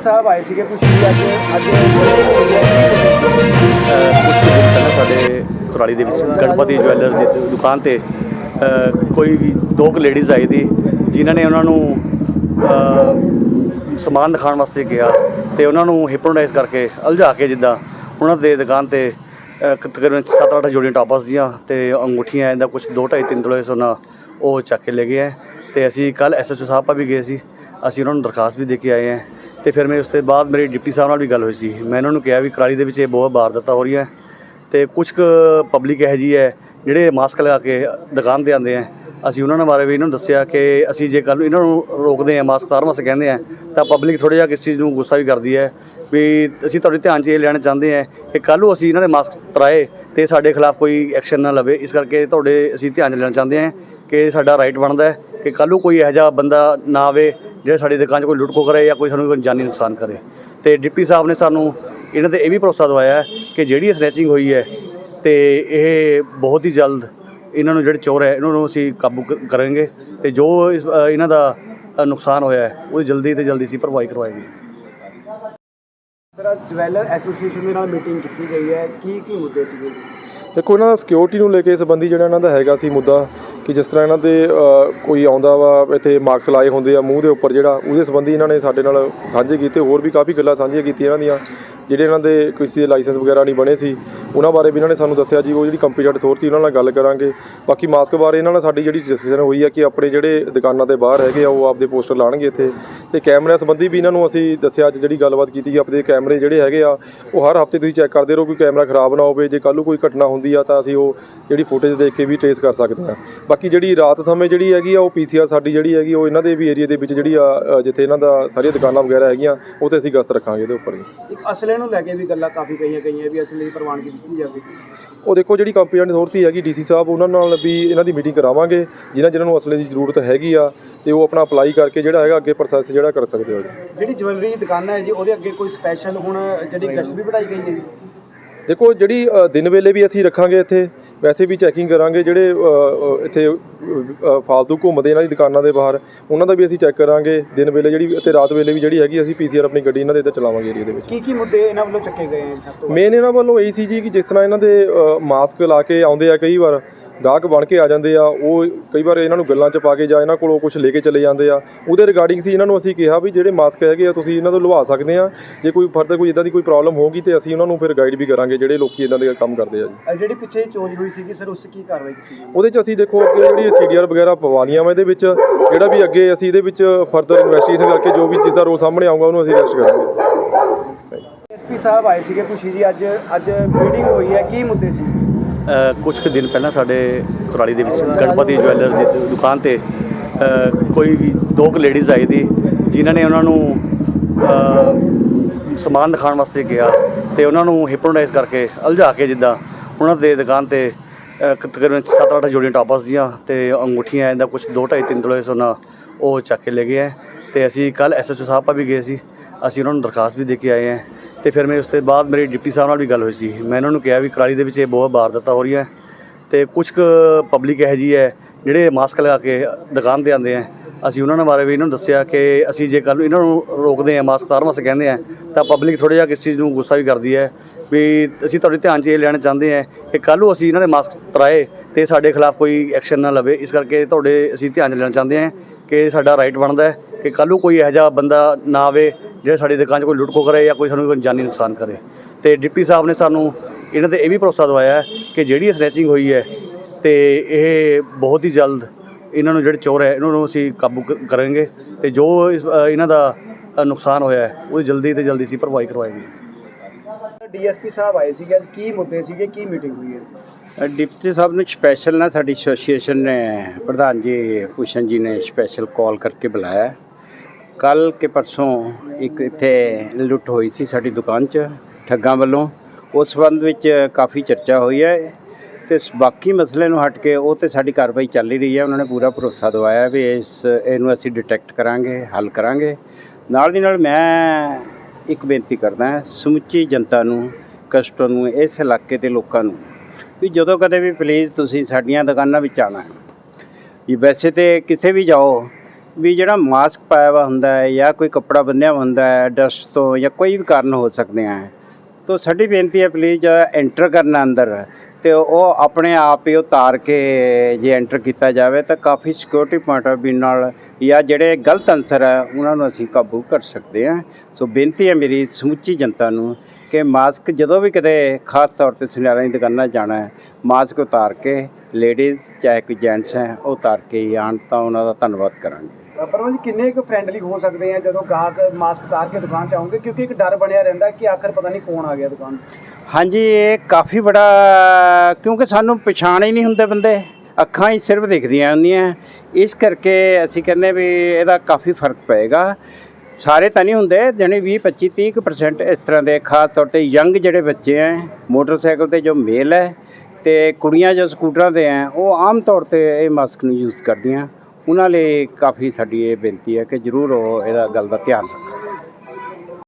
ਸਾਹਿਬ ਆਏ ਸੀਗੇ ਕੁਝ ਵੀ ਅੱਜ ਅੱਜ ਕੁਝ ਕੁ ਦਿਨ ਪਹਿਲਾਂ ਸਾਡੇ ਖੁਰਾਲੀ ਦੇ ਵਿੱਚ ਗਣਪਤੀ ਜਵੈਲਰ ਦੀ ਦੁਕਾਨ ਤੇ ਅ, ਕੋਈ ਦੋ ਕੁ ਲੇਡੀਜ਼ ਆਈ ਦੀ ਜਿਨ੍ਹਾਂ ਨੇ ਉਹਨਾਂ ਨੂੰ ਅ, ਸਮਾਨ ਦਿਖਾਉਣ ਵਾਸਤੇ ਗਿਆ ਤੇ ਉਹਨਾਂ ਨੂੰ ਹਿਪਨੋਟਾਈਜ਼ ਕਰਕੇ ਉਲਝਾ ਕੇ ਜਿੱਦਾਂ ਉਹਨਾਂ ਦੇ ਦੁਕਾਨ ਤੇ ਅ, ਕ- ਤਕਰੀਬਨ 7-8 ਜੋੜੀਆਂ ਟਾਪਸ ਦੀਆਂ ਤੇ ਅੰਗੂਠੀਆਂ ਇਹਦਾ ਕੁਝ 2.5 3 ਤੋਲੇ ਸੋਨਾ ਉਹ ਚੱਕ ਕੇ ਲੈ ਗਏ ਹੈ। ਤੇ ਅਸੀਂ ਕੱਲ ਐਸਐਚਓ ਸਾਹਿਬ ਪਾ ਵੀ ਗਏ ਸੀ ਅਸੀਂ ਉਹਨਾਂ ਨੂੰ ਦਰਖਾਸਤ ਵੀ ਦੇ ਕੇ ਆਏ ਹਾਂ। ਤੇ ਫਿਰ ਮੇਰੇ ਉਸ ਤੋਂ ਬਾਅਦ ਮੇਰੇ ਡਿਪਟੀ ਸਾਹਿਬ ਨਾਲ ਵੀ ਗੱਲ ਹੋਈ ਸੀ। ਮੈਂ ਉਹਨਾਂ ਨੂੰ ਕਿਹਾ ਵੀ ਕਰਾਲੀ ਦੇ ਵਿੱਚ ਇਹ ਬਹੁਤ ਵਾਰਦਾਤਾਂ ਹੋ ਰਹੀਆਂ ਤੇ ਕੁਝ ਕੁ ਪਬਲਿਕ ਇਹੋ ਜਿਹੀ ਹੈ, ਜਿਹੜੇ ਮਾਸਕ ਲਗਾ ਕੇ ਦੁਕਾਨ ਤੇ ਆਉਂਦੇ ਆ ਅਸੀਂ ਉਹਨਾਂ ਬਾਰੇ ਵੀ ਇਹਨਾਂ ਨੂੰ ਦੱਸਿਆ ਕਿ ਅਸੀਂ ਜੇ ਕੱਲ ਇਹਨਾਂ ਨੂੰ ਰੋਕਦੇ ਆ ਮਾਸਕ ਤਾਰ ਮਾਸਕ ਕਹਿੰਦੇ ਆ ਤਾਂ ਪਬਲਿਕ ਥੋੜ੍ਹਾ ਜਿਹਾ ਕਿਸ ਚੀਜ਼ ਨੂੰ ਗੁੱਸਾ ਵੀ ਕਰਦੀ ਹੈ ਵੀ ਅਸੀਂ ਤੁਹਾਡੇ ਧਿਆਨ 'ਚ ਇਹ ਲੈਣਾ ਚਾਹੁੰਦੇ ਆ ਕਿ ਕੱਲ੍ਹ ਨੂੰ ਅਸੀਂ ਇਹਨਾਂ ਦੇ ਮਾਸਕ ਤਰਾਏ ਤੇ ਸਾਡੇ ਖਿਲਾਫ ਕੋਈ ਐਕਸ਼ਨ ਨਾ ਲਵੇ। ਇਸ ਕਰਕੇ ਤੁਹਾਡੇ ਅਸੀਂ ਧਿਆਨ 'ਚ ਲੈਣਾ ਚਾਹੁੰਦੇ ਆ ਕਿ ਸਾਡਾ ਰਾਈਟ ਬਣਦਾ ਹੈ ਕਿ ਕੱਲ੍ਹ ਨੂੰ ਕੋਈ ਇਹੋ ਜਿਹਾ ਬੰਦਾ ਨਾ ਆਵੇ ਜਿਹੜੇ ਸਾਡੀ ਦੁਕਾਨ 'ਚ ਕੋਈ ਲੁੱਟ ਖੋ ਕਰੇ ਜਾਂ ਕੋਈ ਸਾਨੂੰ ਕੋਈ ਜਾਨੀ ਨੁਕਸਾਨ ਕਰੇ। ਤੇ ਡਿਪਟੀ ਸਾਹਿਬ ਨੇ ਸਾਨੂੰ ਇਹਨਾਂ ਤੇ ਇਹ ਵੀ ਭਰੋਸਾ ਦਵਾਇਆ ਕਿ ਜਿਹੜੀ ਸਨੈਚਿੰਗ ਹੋਈ ਹੈ ਤੇ ਇਹ ਬਹੁਤ ਹੀ ਜਲਦ ਇਹਨਾਂ ਨੂੰ ਜਿਹੜੇ ਚੋਰ ਹੈ, ਇਹਨਾਂ ਨੂੰ ਅਸੀਂ ਕਾਬੂ ਕਰਾਂਗੇ ਤੇ ਜੋ ਇਸ ਇਹਨਾਂ ਦਾ ਨੁਕਸਾਨ ਹੋਇਆ ਹੈ, ਉਹ ਜਲਦੀ ਤੇ ਜਲਦੀ ਸੀ ਭਰਵਾਈ ਕਰਵਾਏਗੀ। ਸਰ ਜਵੈਲਰ ਐਸੋਸੀਏਸ਼ਨ ਦੇ ਨਾਲ ਮੀਟਿੰਗ ਕੀਤੀ ਗਈ ਹੈ। ਕੀ ਕੀ ਮੁੱਦੇ ਸੀਗੇ? ਦੇਖੋ ਇਹਨਾਂ ਦਾ ਸਿਕਿਉਰਿਟੀ ਨੂੰ ਲੈ ਕੇ ਸੰਬੰਧੀ ਜਿਹੜਾ ਇਹਨਾਂ ਦਾ ਹੈਗਾ ਸੀ ਮੁੱਦਾ ਕਿ ਜਿਸ ਤਰ੍ਹਾਂ ਇਹਨਾਂ ਦੇ ਅ, ਕੋਈ ਆਉਂਦਾ ਵਾ ਇੱਥੇ ਮਾਰਕਸ ਲਾਏ ਹੁੰਦੇ ਆ ਮੂੰਹ ਦੇ ਉੱਪਰ ਜਿਹੜਾ ਉਹਦੇ ਸੰਬੰਧੀ ਇਹਨਾਂ ਨੇ ਸਾਡੇ ਨਾਲ ਸਾਂਝੇ ਕੀਤੇ ਹੋਰ ਵੀ ਕਾਫੀ ਗੱਲਾਂ ਸਾਂਝੀਆਂ ਕੀਤੀਆਂ ਇਹਨਾਂ ਦੀਆਂ ਜਿਹੜੇ ਇਹਨਾਂ ਦੇ ਕਿਸੇ ਦੇ ਲਾਇਸੈਂਸ ਵਗੈਰਾ ਨਹੀਂ ਬਣੇ ਸੀ। ਉਹਨਾਂ ਬਾਰੇ ਵੀ ਇਹਨਾਂ ਨੇ ਸਾਨੂੰ ਦੱਸਿਆ ਜੀ ਉਹ ਜਿਹੜੀ ਕੰਪੀਟੈਂਟ ਅਥਾਰਟੀ ਉਹਨਾਂ ਨਾਲ ਗੱਲ ਕਰਾਂਗੇ। ਬਾਕੀ ਮਾਸਕ ਬਾਰੇ ਇਹਨਾਂ ਨਾਲ ਸਾਡੀ ਜਿਹੜੀ ਡਿਸਕਸ਼ਨ ਹੋਈ ਹੈ ਕਿ ਆਪਣੇ ਜਿਹੜੇ ਦੁਕਾਨਾਂ ਦੇ ਬਾਹਰ ਹੈਗੇ ਆ ਉਹ ਆਪਦੇ ਪੋਸਟਰ ਲਾਣਗੇ ਇੱਥੇ। ਤੇ ਕੈਮਰਿਆਂ ਸੰਬੰਧੀ ਵੀ ਇਹਨਾਂ ਨੂੰ ਅਸੀਂ ਦੱਸਿਆ ਅੱਜ ਜਿਹੜੀ ਗੱਲਬਾਤ ਕੀਤੀ ਕਿ ਆਪਣੇ ਕੈਮਰੇ ਜਿਹੜੇ ਹੈਗੇ ਆ ਉਹ ਹਰ ਹਫ਼ਤੇ ਤੁਸੀਂ ਚੈੱਕ ਕਰਦੇ ਰਹੋ ਕੋਈ ਕੈਮਰਾ ਖਰਾਬ ਨਾ ਹੋਵੇ ਜੇ ਕੱਲ੍ਹ ਨੂੰ ਕੋਈ ਘਟਨਾ ਹੁੰਦੀ ਆ ਤਾਂ ਅਸੀਂ ਉਹ ਜਿਹੜੀ ਫੁਟੇਜ ਦੇਖ ਕੇ ਵੀ ਟ੍ਰੇਸ ਕਰ ਸਕਦੇ ਹਾਂ। ਬਾਕੀ ਜਿਹੜੀ ਰਾਤ ਸਮੇਂ ਜਿਹੜੀ ਹੈਗੀ ਆ ਉਹ ਪੀਸੀਆਰ ਸਾਡੀ ਜਿਹੜੀ ਹੈਗੀ ਉਹ ਇਹਨਾਂ ਦੇ ਵੀ ਏਰੀਆ ਦੇ ਵਿੱਚ ਜਿਹੜੀ ਆ ਜਿੱਥੇ ਇਹਨਾਂ ਦਾ ਸਾਰੀਆਂ ਦੁਕਾਨਾਂ ਵਗੈਰਾ ਹੈਗੀਆਂ ਉਹ ਤੇ ਅਸੀਂ ਗਸ਼ਤ ਰੱਖਾਂਗੇ ਇਹਦੇ ਉੱਪਰ ਜੀ ਅਸਲੇ ਨੂੰ ਲੈ ਕੇ ਵੀ ਗੱਲਾਂ ਕਾਫੀ ਕਹੀਆਂ ਗਈਆਂ ਵੀ ਅਸਲੇ ਦੀ ਪ੍ਰਵਾਨਗੀ ਦਿੱਤੀ ਜਾਵੇ ਉਹ ਦੇਖੋ ਜਿਹੜੀ ਕੰਪੀਟੈਂਟ ਅਥਾਰਟੀ ਹੈਗੀ ਡੀਸੀ ਸਾਹਿਬ ਉਹਨਾਂ ਨਾਲ ਵੀ ਇਹਨਾਂ ਦੀ ਮੀਟਿੰਗ ਕਰਾਵਾਂਗੇ ਜਿਨ੍ਹਾਂ ਜਿਨ੍ਹਾਂ ਨੂੰ ਅਸਲੇ ਦੀ ਜ਼ਰੂਰਤ ਹੈਗੀ ਆ ਤੇ ਉਹ ਆਪਣਾ ਅਪਲਾਈ ਕਰਕੇ ਜਿਹੜਾ ਹੈਗਾ ਅੱਗੇ ਪ੍ਰੋਸੈਸ ਜਿਹੜਾ ਕਰ ਸਕਦੇ ਹੋ ਜੀ। ਜਿਹੜੀ ਜਵੈਲਰੀ ਦੀ ਦੁਕਾਨ ਹੈ ਜੀ ਉਹਦੇ ਅੱਗੇ ਕੋਈ ਸਪੈਸ਼ਲ ਹੁਣ ਜਿਹੜੀ ਗਸ਼ਤ ਵੀ ਵਧਾਈ ਗਈ ਹੈ ਜੀ? ਦੇਖੋ ਜਿਹੜੀ ਅ, ਦਿਨ ਵੇਲੇ ਵੀ ਅਸੀਂ ਰੱਖਾਂਗੇ ਇੱਥੇ ਵੈਸੇ ਵੀ ਚੈਕਿੰਗ ਕਰਾਂਗੇ ਜਿਹੜੇ ਅ, ਅ, ਇੱਥੇ ਅ, ਫਾਲਤੂ ਘੁੰਮਦੇ ਇਹਨਾਂ ਦੀ ਦੁਕਾਨਾਂ ਦੇ ਬਾਹਰ ਉਹਨਾਂ ਦਾ ਵੀ ਅਸੀਂ ਚੈੱਕ ਕਰਾਂਗੇ। ਦਿਨ ਵੇਲੇ ਜਿਹੜੀ ਅਤੇ ਰਾਤ ਵੇਲੇ ਵੀ ਜਿਹੜੀ ਹੈਗੀ ਅਸੀਂ ਪੀਸੀਆਰ ਆਪਣੀ ਗੱਡੀ ਇਹਨਾਂ ਦੇ ਇੱਥੇ ਚਲਾਵਾਂਗੇ ਏਰੀਆ ਦੇ ਵਿੱਚ। ਕੀ ਕੀ ਮੁੱਦੇ ਇਹਨਾਂ ਵੱਲੋਂ ਚੱਕੇ ਗਏ ਹਨ ਸਭ ਤੋਂ ਵੱਧ? ਮੇਨ ਇਹਨਾਂ ਵੱਲੋਂ ਇਹੀ ਸੀ ਜੀ ਕਿ ਜਿਸ ਤਰ੍ਹਾਂ ਇਹਨਾਂ ਦੇ ਅ, ਮਾਸਕ ਲਾ ਕੇ ਆਉਂਦੇ ਆ ਕਈ ਵਾਰ ਗਾਹਕ ਬਣ ਕੇ ਆ ਜਾਂਦੇ ਆ ਉਹ ਕਈ ਵਾਰ ਇਹਨਾਂ ਨੂੰ ਗੱਲਾਂ 'ਚ ਪਾ ਕੇ ਜਾਂ ਇਹਨਾਂ ਕੋਲੋਂ ਕੁਝ ਲੈ ਕੇ ਚਲੇ ਜਾਂਦੇ ਆ। ਉਹਦੇ ਰਿਗਾਰਡਿੰਗ ਸੀ ਇਹਨਾਂ ਨੂੰ ਅਸੀਂ ਕਿਹਾ ਵੀ ਜਿਹੜੇ ਮਾਸਕ ਹੈਗੇ ਆ ਤੁਸੀਂ ਇਹਨਾਂ ਤੋਂ ਲਵਾ ਸਕਦੇ ਆ। ਜੇ ਕੋਈ ਫਰਦਰ ਕੋਈ ਇਦਾਂ ਦੀ ਕੋਈ ਪ੍ਰੋਬਲਮ ਹੋਗੀ ਤੇ ਅਸੀਂ ਉਹਨਾਂ ਨੂੰ ਫਿਰ ਗਾਈਡ ਵੀ ਕਰਾਂਗੇ ਜਿਹੜੇ ਲੋਕੀ ਇਦਾਂ ਦੇ ਕੰਮ ਕਰਦੇ ਆ ਜੀ। ਜਿਹੜੀ ਪਿੱਛੇ ਚੋਰੀ ਹੋਈ ਸੀਗੀ ਸਰ ਉਸ ਤੇ ਕੀ ਕਾਰਵਾਈ ਕੀਤੀ ਗਈ? ਉਹਦੇ 'ਚ ਅਸੀਂ ਦੇਖੋ ਅੱਗੇ ਜਿਹੜੀ ਸੀਡੀਆਰ ਵਗੈਰਾ ਪਵਾਲੀਆਂ ਵਾ ਇਹਦੇ ਵਿੱਚ ਜਿਹੜਾ ਵੀ ਅੱਗੇ ਅਸੀਂ ਇਹਦੇ ਵਿੱਚ ਫਰਦਰ ਇਨਵੈਸਟੀਗੇਸ਼ਨ ਕਰਕੇ ਜੋ ਵੀ ਚੀਜ਼ ਦਾ ਰੋਲ ਸਾਹਮਣੇ ਆਊਗਾ ਉਹਨੂੰ ਅਸੀਂ ਅਰੈਸਟ ਕਰਾਂਗੇ। ਐਸਪੀ ਸਾਹਿਬ ਆਏ ਸੀਗੇ ਖੁਸ਼ੀ ਜੀ ਅੱਜ ਅੱਜ ਮੀਟਿੰਗ ਹੋਈ ਹੈ ਕੀ ਮੁੱਦੇ ਸੀ? ਕੁਝ ਕੁ ਦਿਨ ਪਹਿਲਾਂ ਸਾਡੇ ਕੁਰਾਲੀ ਦੇ ਵਿੱਚ ਗਣਪਤੀ ਜਵੈਲਰ ਦੀ ਦੁਕਾਨ ਤੇ ਅ, ਕੋਈ ਦੋ ਕੁ ਲੇਡੀਜ਼ ਆਈ ਦੀ ਜਿਨ੍ਹਾਂ ਨੇ ਉਹਨਾਂ ਨੂੰ ਸਮਾਨ ਦਿਖਾਉਣ ਵਾਸਤੇ ਗਿਆ ਤੇ ਉਹਨਾਂ ਨੂੰ ਹਿਪਨੋਟਾਈਜ਼ ਕਰਕੇ ਉਲਝਾ ਕੇ ਜਿੱਦਾਂ ਉਹਨਾਂ ਦੇ ਦੁਕਾਨ ਤੇ ਤਕਰੀਬਨ 7-8 ਜੋੜੀਆਂ ਟਾਪਸ ਦੀਆਂ ਤੇ ਅੰਗੂਠੀਆਂ ਇਹਦਾ ਕੁਝ 2.5 3 ਤੋਲੇ ਸੋਨਾ ਉਹ ਚੱਕ ਕੇ ਲੈ ਗਏ ਹੈ ਤੇ ਅਸੀਂ ਕੱਲ ਐਸਐਚਓ ਸਾਹਿਬ ਪਾ ਵੀ ਗਏ ਸੀ ਅਸੀਂ ਉਹਨਾਂ ਨੂੰ ਦਰਖਾਸਤ ਵੀ ਦੇ ਕੇ ਆਏ ਹਾਂ ਤੇ ਫਿਰ ਮੈਂ ਉਸ ਤੋਂ ਬਾਅਦ ਮੇਰੇ ਡਿਪਟੀ ਸਾਹਿਬ ਨਾਲ ਵੀ ਗੱਲ ਹੋਈ ਸੀ। ਮੈਂ ਉਹਨਾਂ ਨੂੰ ਕਿਹਾ ਵੀ ਕਰਾਲੀ ਦੇ ਵਿੱਚ ਇਹ ਬਹੁਤ ਵਾਰਦਾਤਾਂ ਹੋ ਰਹੀਆਂ ਤੇ ਕੁਝ ਕੁ ਪਬਲਿਕ ਇਹੋ ਜਿਹੀ ਹੈ, ਜਿਹੜੇ ਮਾਸਕ ਲਗਾ ਕੇ ਦੁਕਾਨ ਤੇ ਆਉਂਦੇ ਆ ਅਸੀਂ ਉਹਨਾਂ ਬਾਰੇ ਵੀ ਇਹਨਾਂ ਨੂੰ ਦੱਸਿਆ ਕਿ ਅਸੀਂ ਜੇ ਕੱਲ੍ਹ ਇਹਨਾਂ ਨੂੰ ਰੋਕਦੇ ਆ ਮਾਸਕ ਤਾਰ ਮਾਸਕ ਕਹਿੰਦੇ ਆ ਤਾਂ ਪਬਲਿਕ ਥੋੜ੍ਹਾ ਜਿਹਾ ਕਿਸ ਚੀਜ਼ ਨੂੰ ਗੁੱਸਾ ਵੀ ਕਰਦੀ ਹੈ ਵੀ ਅਸੀਂ ਤੁਹਾਡੇ ਧਿਆਨ 'ਚ ਇਹ ਲੈਣਾ ਚਾਹੁੰਦੇ ਆ ਕਿ ਕੱਲ੍ਹ ਨੂੰ ਅਸੀਂ ਇਹਨਾਂ ਦੇ ਮਾਸਕ ਤਰਾਏ ਤੇ ਸਾਡੇ ਖਿਲਾਫ ਕੋਈ ਐਕਸ਼ਨ ਨਾ ਲਵੇ। ਇਸ ਕਰਕੇ ਤੁਹਾਡੇ ਅਸੀਂ ਧਿਆਨ 'ਚ ਲੈਣਾ ਚਾਹੁੰਦੇ ਆ ਕਿ ਸਾਡਾ ਰਾਈਟ ਬਣਦਾ ਹੈ ਕਿ ਕੱਲ੍ਹ ਨੂੰ ਕੋਈ ਇਹੋ ਜਿਹਾ ਬੰਦਾ ਨਾ ਆਵੇ ਜਿਹੜਾ ਸਾਡੀ ਦੁਕਾਨ 'ਚ ਕੋਈ ਲੁੱਟ ਖੋ ਕਰੇ ਜਾਂ ਕੋਈ ਸਾਨੂੰ ਕੋਈ ਜਾਨੀ ਨੁਕਸਾਨ ਕਰੇ। ਤੇ ਡਿਪਟੀ ਸਾਹਿਬ ਨੇ ਸਾਨੂੰ ਇਹਨਾਂ ਤੇ ਇਹ ਵੀ ਭਰੋਸਾ ਦਵਾਇਆ ਹੈ ਕਿ ਜਿਹੜੀ ਸਨੈਚਿੰਗ ਹੋਈ ਹੈ ਤੇ ਇਹ ਬਹੁਤ ਹੀ ਜਲਦ ਇਹਨਾਂ ਨੂੰ ਜਿਹੜੇ ਚੋਰ ਹੈ ਇਹਨਾਂ ਨੂੰ ਅਸੀਂ ਕਾਬੂ ਕਰਾਂਗੇ ਤੇ ਜੋ ਇਹਨਾਂ ਦਾ ਨੁਕਸਾਨ ਹੋਇਆ ਹੈ ਉਹ ਜਲਦੀ ਤੇ ਜਲਦੀ ਸੀ ਭਰਵਾਈ ਕਰਵਾਏਗੀ। ਡੀਐਸਪੀ ਸਾਹਿਬ ਆਏ ਸੀਗੇ ਅੱਜ ਕੀ ਮੁੱਦੇ ਸੀਗੇ ਕੀ ਮੀਟਿੰਗ ਹੋਈ ਹੈ? ਡਿਪਟੀ ਸਾਹਿਬ ਨੂੰ ਸਪੈਸ਼ਲ ਨਾ ਸਾਡੀ ਐਸੋਸੀਏਸ਼ਨ ਨੇ ਪ੍ਰਧਾਨ ਜੀ ਭੂਸ਼ਣ ਜੀ ਨੇ ਸਪੈਸ਼ਲ ਕਾਲ ਕਰਕੇ ਬੁਲਾਇਆ। ਕੱਲ ਕੇ ਪਰਸੋਂ ਇੱਕ ਇੱਥੇ ਲੁੱਟ ਹੋਈ ਸੀ ਸਾਡੀ ਦੁਕਾਨ 'ਚ ਠੱਗਾਂ ਵੱਲੋਂ। ਉਸ ਸੰਬੰਧ ਵਿੱਚ ਕਾਫੀ ਚਰਚਾ ਹੋਈ ਹੈ ਤੇ ਬਾਕੀ ਮਸਲੇ ਨੂੰ ਹਟ ਕੇ ਉਹ ਤੇ ਸਾਡੀ ਕਾਰਵਾਈ ਚੱਲ ਹੀ ਰਹੀ ਹੈ। ਉਹਨਾਂ ਨੇ ਪੂਰਾ ਭਰੋਸਾ ਦਵਾਇਆ ਵੀ ਇਸ, ਇਹਨੂੰ ਅਸੀਂ ਡਿਟੈਕਟ ਕਰਾਂਗੇ, ਹੱਲ ਕਰਾਂਗੇ। ਨਾਲ ਦੀ ਨਾਲ ਮੈਂ ਇੱਕ ਬੇਨਤੀ ਕਰਦਾ ਸਮੁੱਚੀ ਜਨਤਾ ਨੂੰ ਕਸਟਮਰ ਨੂੰ, ਇਸ ਇਲਾਕੇ ਦੇ ਲੋਕਾਂ ਨੂੰ ਵੀ ਜਦੋਂ ਕਦੇ ਵੀ ਪਲੀਜ਼ ਤੁਸੀਂ ਸਾਡੀਆਂ ਦੁਕਾਨਾਂ ਵਿੱਚ ਆਣਾ ਹੈ। ਇਹ ਵੈਸੇ ਤੇ ਕਿਸੇ ਵੀ ਜਾਓ ਵੀ ਜਿਹੜਾ ਮਾਸਕ ਪਾਇਆ ਵਾ ਹੁੰਦਾ ਹੈ ਜਾਂ ਕੋਈ ਕੱਪੜਾ ਬੰਨਿਆ ਹੁੰਦਾ ਹੈ ਡਸਟ ਤੋਂ ਜਾਂ ਕੋਈ ਵੀ ਕਾਰਨ ਹੋ ਸਕਦੇ ਆ। ਤੋ ਸਾਡੀ ਬੇਨਤੀ ਹੈ ਪਲੀਜ਼ ਐਂਟਰ ਕਰਨਾ ਅੰਦਰ ਤੇ ਉਹ ਆਪਣੇ ਆਪ ਹੀ ਉਤਾਰ ਕੇ ਜੇ ਐਂਟਰ ਕੀਤਾ ਜਾਵੇ ਤਾਂ ਕਾਫੀ ਸਿਕਿਉਰਿਟੀ ਪੁਆਇੰਟ ਆਫ ਵੀ ਨਾਲ ਜਾਂ ਜਿਹੜੇ ਗਲਤ ਅਨਸਰ ਹੈ ਉਹਨਾਂ ਨੂੰ ਅਸੀਂ ਕਾਬੂ ਕਰ ਸਕਦੇ ਹਾਂ ਸੋ ਬੇਨਤੀ ਹੈ ਮੇਰੀ ਸਮੁੱਚੀ ਜਨਤਾ ਨੂੰ ਕਿ ਮਾਸਕ ਜਦੋਂ ਵੀ ਕਿਤੇ ਖਾਸ ਤੌਰ ਤੇ ਸੁਨਿਆਰਾਂ ਦੀ ਦੁਕਾਨਾਂ ਜਾਣਾ ਹੈ ਮਾਸਕ ਉਤਾਰ ਕੇ ਲੇਡੀਜ਼ ਚਾਹੇ ਕੋਈ ਜੈਂਟਸ ਹੈ, ਉਹ ਉਤਾਰ ਕੇ ਹੀ ਆਉਣ ਤਾਂ ਉਹਨਾਂ ਦਾ ਧੰਨਵਾਦ ਕਰਾਂਗੇ। ਪਰਮਾ ਜੀ ਕਿੰਨੇ ਕੁ ਫ੍ਰੈਂਡਲੀ ਹੋ ਸਕਦੇ ਆ ਜਦੋਂ ਗਾਹਕ ਮਾਸਕ ਉਤਾਰ ਕੇ ਦੁਕਾਨ 'ਚ ਆਉਂਗੇ ਕਿਉਂਕਿ ਇੱਕ ਡਰ ਬਣਿਆ ਰਹਿੰਦਾ ਕਿ ਆਖਰ ਪਤਾ ਨਹੀਂ ਕੌਣ ਆ ਗਿਆ ਦੁਕਾਨ 'ਤੇ ਹਾਂਜੀ, ਇਹ ਕਾਫੀ ਬੜਾ, ਕਿਉਂਕਿ ਸਾਨੂੰ ਪਛਾਣ ਹੀ ਨਹੀਂ ਹੁੰਦੇ ਬੰਦੇ। ਅੱਖਾਂ ਹੀ ਸਿਰਫ ਦਿਖਦੀਆਂ ਹੁੰਦੀਆਂ। ਇਸ ਕਰਕੇ ਅਸੀਂ ਕਹਿੰਦੇ ਵੀ ਇਹਦਾ ਕਾਫੀ ਫ਼ਰਕ ਪਏਗਾ। ਸਾਰੇ ਤਾਂ ਨਹੀਂ ਹੁੰਦੇ, ਜਾਣੀ 20 25 30% ਇਸ ਤਰ੍ਹਾਂ ਦੇ, ਖਾਸ ਤੌਰ ਤੇ ਯੰਗ ਜਿਹੜੇ ਬੱਚੇ ਹੈ ਮੋਟਰਸਾਈਕਲ ਤੇ ਜੋ ਮੇਲ ਹੈ ਤੇ ਕੁੜੀਆਂ ਜੋ ਸਕੂਟਰਾਂ ਤੇ ਹੈ ਉਹ ਆਮ ਤੌਰ ਤੇ ਇਹ ਮਾਸਕ ਨੂੰ ਯੂਜ਼ ਕਰਦੀਆਂ। ਉਹਨਾਂ ਲਈ ਕਾਫੀ ਸਾਡੀ ਇਹ ਬੇਨਤੀ ਹੈ ਕਿ ਜ਼ਰੂਰ ਉਹ ਇਹਦਾ ਗੱਲ ਦਾ ਧਿਆਨ ਰੱਖਣ।